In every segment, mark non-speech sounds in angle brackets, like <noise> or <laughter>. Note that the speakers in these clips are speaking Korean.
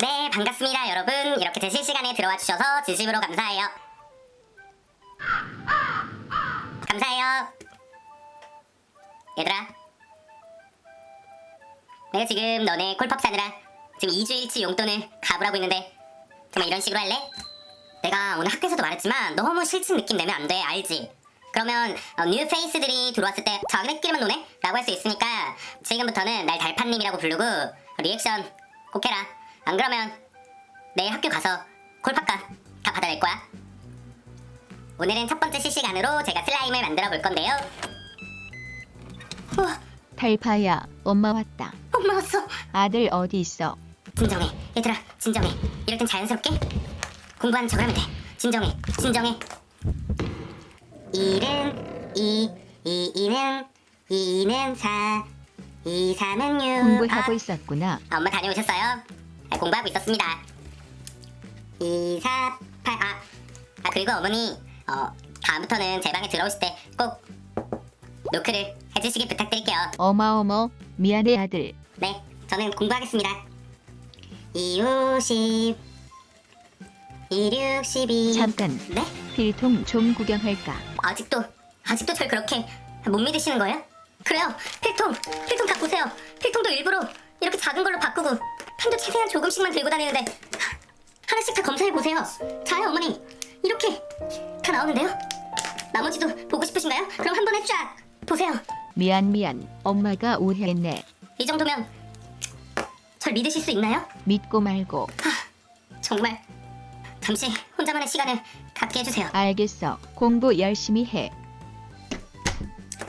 네, 반갑습니다, 여러분. 이렇게 제 실시간에 들어와 주셔서 진심으로 감사해요. 감사해요. 얘들아. 내가 지금 너네 콜팝 사느라 지금 2주일치 용돈을 가부라고 있는데 정말 이런 식으로 할래? 내가 오늘 학교에서도 말했지만 너무 싫은 느낌 내면 안 돼, 알지? 그러면 어, 뉴 페이스들이 들어왔을 때 자기네끼리만 노네? 라고 할 수 있으니까 지금부터는 날 달판님이라고 부르고 리액션 꼭 해라. 안 그러면 내일 학교 가서 콜팝값 다 받아낼 거야. 오늘은 첫 번째 실시간으로 제가 슬라임을 만들어 볼 건데요. 우와, 달파야, 엄마 왔다. 엄마 왔어. 아들 어디 있어? 진정해. 얘들아, 진정해. 이럴 땐 자연스럽게 공부하는 척을 하면 돼. 진정해. 진정해. 일은 이, 이, 이는 이는 사, 이, 사는 유. 공부하고 아, 있었구나. 아, 엄마 다녀오셨어요? 네, 공부하고 있었습니다. 2, 4, 8, 아, 아 그리고 어머니, 어, 다음부터는 제 방에 들어오실 때 꼭 노크를 해주시길 부탁드릴게요. 어마어머, 미안해 아들. 네, 저는 공부하겠습니다. 2, 50, 2, 62. 잠깐, 네? 필통 좀 구경할까? 아직도, 아직도 절 그렇게 못 믿으시는 거예요? 그래요, 필통, 필통 갖고 오세요. 필통도 일부러 이렇게 작은 걸로 바꾸고 펜도 최대한 조금씩만 들고 다니는데 하나씩 다 검사해 보세요. 자요, 어머니. 이렇게 다 나오는데요? 나머지도 보고 싶으신가요? 그럼 한 번에 쫙 보세요. 미안 미안, 엄마가 오해했네. 이 정도면 절 믿으실 수 있나요? 믿고 말고. 정말 잠시 혼자만의 시간을 갖게 해주세요. 알겠어. 공부 열심히 해.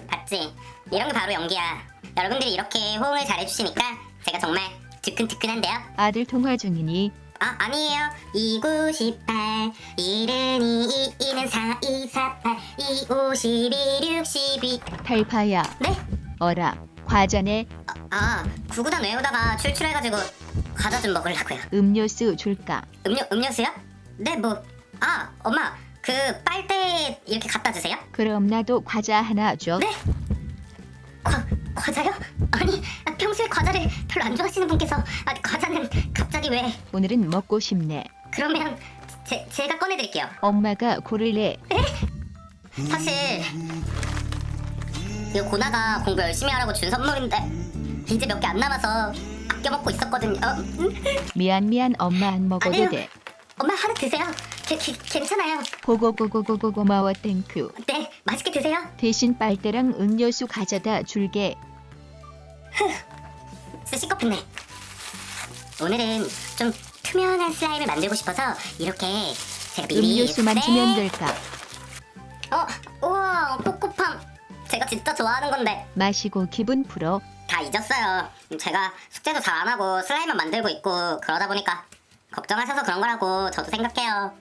봤지? 이런 게 바로 연기야. 여러분들이 이렇게 호응을 잘해주시니까 제가 정말 뜨끈뜨끈한데요. 아들 통화 중이니 아 아니에요. 2, 9, 18 1은 2, 2, 2는 4, 2, 4, 8 2, 5, 12, 6, 12 달파야, 네? 어라. 과자네 아 구구단 외우다가 출출해가지고 과자 좀 먹으려고요. 음료수 줄까? 음료, 음료수요? 네 뭐. 아 엄마 그 빨대 이렇게 갖다 주세요. 그럼 나도 과자 하나 줘. 네? 과, 과자요? 아니 평소에 과자를 별로 안 좋아하시는 분께서 아, 과자는 갑자기 왜 오늘은 먹고 싶네. 그러면 제, 제가 꺼내드릴게요 엄마가 고를래. 사실 이거 고나가 공부 열심히 하라고 준 선물인데 이제 몇 개 안 남아서 아껴 먹고 있었거든요 어, 음? 미안 미안 엄마 안 먹어도 아니요. 돼. 엄마 하나 드세요 게, 게, 괜찮아요 고고고고고고 고마워 땡큐. 네 맛있게 드세요 대신 빨대랑 음료수 가져다 줄게. <laughs> 쓰시꺼했네 오늘은 좀 투명한 슬라임을 만들고 싶어서 이렇게 제가 미리 음료수만 네. 주면 될까? 어, 우와, 꼬꼬팜. 제가 진짜 좋아하는 건데 마시고 기분 풀어. 다 잊었어요. 제가 숙제도 잘 안 하고 슬라임만 만들고 있고 그러다 보니까 걱정하셔서 그런 거라고 저도 생각해요.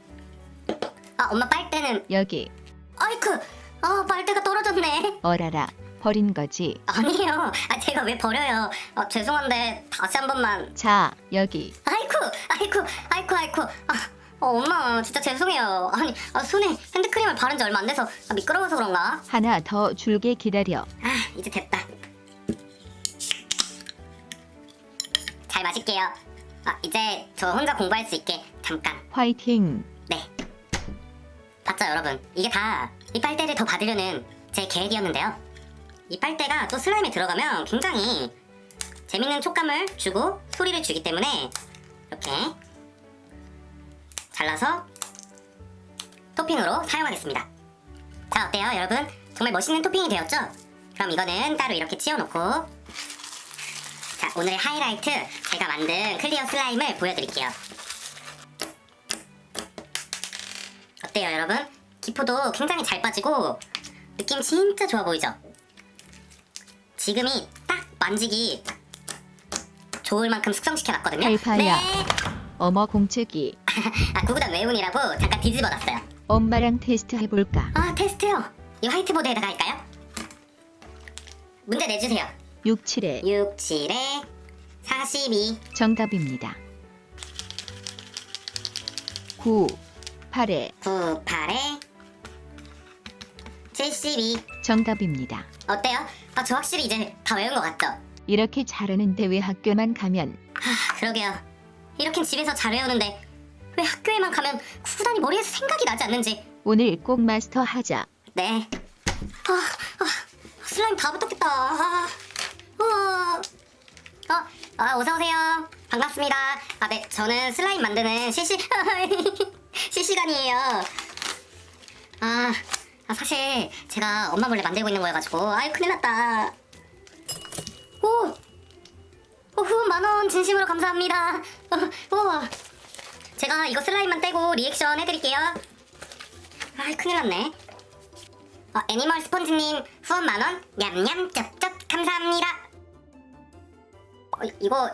아, 엄마 빨대는 여기 아이쿠, 아 빨대가 떨어졌네. 어라라 버린 거지. 아니에요. 아, 제가 왜 버려요? 아, 죄송한데 다시 한 번만. 자 여기 아이쿠, 아이쿠, 아이쿠, 아이쿠. 아, 어, 엄마 진짜 죄송해요. 아니 아, 손에 핸드크림을 바른 지 얼마 안 돼서 아, 미끄러워서 그런가? 하나 더 줄게 기다려. 아 이제 됐다 잘 마실게요 아 이제 저 혼자 공부할 수 있게 잠깐 화이팅. 네 봤죠 여러분 이게 다 이 빨대를 더 받으려는 제 계획이었는데요 이 빨대가 또 슬라임에 들어가면 굉장히 재밌는 촉감을 주고 소리를 주기 때문에 이렇게 잘라서 토핑으로 사용하겠습니다 자 어때요 여러분 정말 멋있는 토핑이 되었죠? 그럼 이거는 따로 이렇게 치워놓고 자 오늘의 하이라이트 제가 만든 클리어 슬라임을 보여드릴게요 어때요 여러분? 기포도 굉장히 잘 빠지고 느낌 진짜 좋아 보이죠? 지금이 딱 만지기 좋을 만큼 숙성시켜 놨거든요 달파야. 네. 어머 공책이. <laughs> 아 구구단 외운이라고 잠깐 뒤집어 놨어요 엄마랑 테스트 해볼까? 아 테스트요 이 화이트보드에다가 할까요? 문제 내주세요 6, 7에 6, 7에 42 정답입니다. 9, 8에 9, 8에 72 정답입니다. 어때요? 아, 저 확실히 이제 다 외운 것 같죠? 이렇게 잘하는 대회 학교만 가면 아, 그러게요 이렇게 집에서 잘 외우는데 왜 학교에만 가면 구단이 머리에서 생각이 나지 않는지. 오늘 꼭 마스터하자. 네. 아, 아 슬라임 다 붙었겠다. 아, 어, 어, 아, 어서 오세요. 반갑습니다. 아, 네, 저는 슬라임 만드는 실시 <laughs> 실시간이에요. 아, 아, 사실 제가 엄마 몰래 만들고 있는 거여가지고 아유 큰일 났다. 오, 오 후원 만원 진심으로 감사합니다. 어, 오, 제가 이거 슬라임만 떼고 리액션 해드릴게요. 아이 큰일 났네. 어, 애니멀 스펀지님 후원 만원 냠냠 쩝쩝 감사합니다. 어, 이거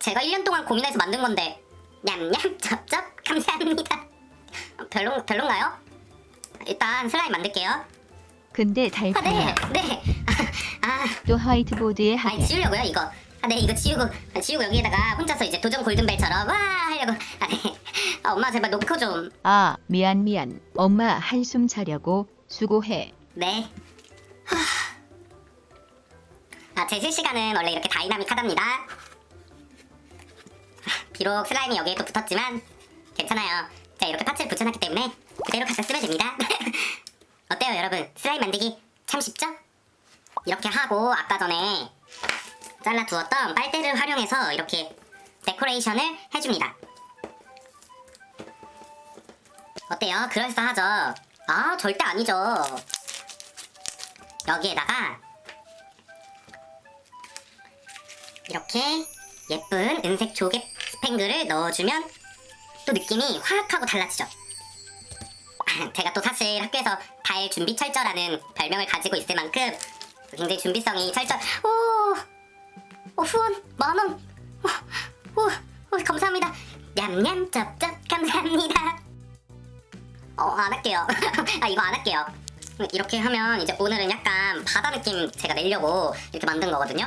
제가 1년 동안 고민해서 만든 건데 냠냠 쩝쩝 감사합니다. 어, <laughs> 별로 별론가요? 일단 슬라임 만들게요. 근데 아 네, 달파야 네. 아, 또 화이트보드에 아, 아니 하게. 지우려고요 이거. 아, 네 이거 지우고 아, 지우고 여기에다가 혼자서 이제 도전 골든벨처럼 와 하려고. 아, 네. 아, 엄마 제발 놓고 좀. 아 미안 미안. 엄마 한숨 자려고 수고해. 네. 하... 아, 제 실시간은 원래 이렇게 다이나믹하답니다. 비록 슬라임이 여기에 또 붙었지만 괜찮아요. 제가 이렇게 파츠를 붙여놨기 때문에 그대로 갖다 쓰면 됩니다. <laughs> 어때요, 여러분? 슬라임 만들기 참 쉽죠? 이렇게 하고 아까 전에 잘라 두었던 빨대를 활용해서 이렇게 데코레이션을 해줍니다. 어때요? 그럴싸하죠? 아, 절대 아니죠. 여기에다가 이렇게 예쁜 은색 조개 스팽글을 넣어주면 또 느낌이 확 하고 달라지죠. 제가 또 사실 학교에서 달 준비 철저라는 별명을 가지고 있을 만큼 굉장히 준비성이 철저. 오, 오 후원 만 원. 오, 오, 오, 감사합니다. 냠냠 쩝쩝 감사합니다. 어, 안 할게요. <laughs> 아, 이거 안 할게요. 이렇게 하면 이제 오늘은 약간 바다 느낌 제가 내려고 이렇게 만든 거거든요.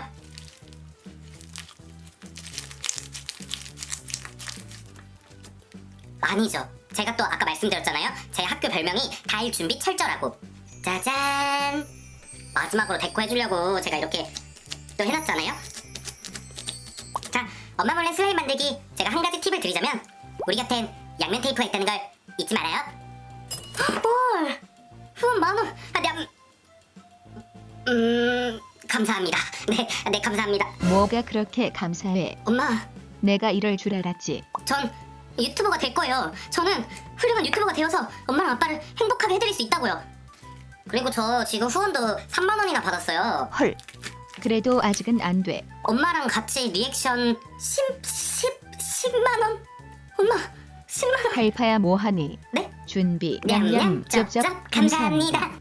아니죠. 제가 또 아까 말씀드렸잖아요. 제 학교 별명이 달 준비 철저라고. 짜잔. 마지막으로 데코 해주려고 제가 이렇게 또 해놨잖아요. 자, 엄마 몰래 슬라임 만들기 제가 한 가지 팁을 드리자면 우리 곁엔 양면 테이프가 있다는 걸 잊지 말아요. 뭘? 후원 만 원. 아, 네, 음, 음, 감사합니다. <laughs> 네, 네, 감사합니다. 뭐가 그렇게 감사해. 엄마, 내가 이럴 줄 알았지. 전 유튜버가 될 거예요. 저는 훌륭한 유튜버가 되어서 엄마랑 아빠를 행복하게 해드릴 수 있다고요. 그리고 저 지금 후원도 3만 원이나 받았어요. 헐. 그래도 아직은 안 돼. 엄마랑 같이 리액션 10, 10, 10만 원? 엄마, 10만 원. 달파야 뭐하니? 네? 준비 냠냠 쩝쩝 감사합니다.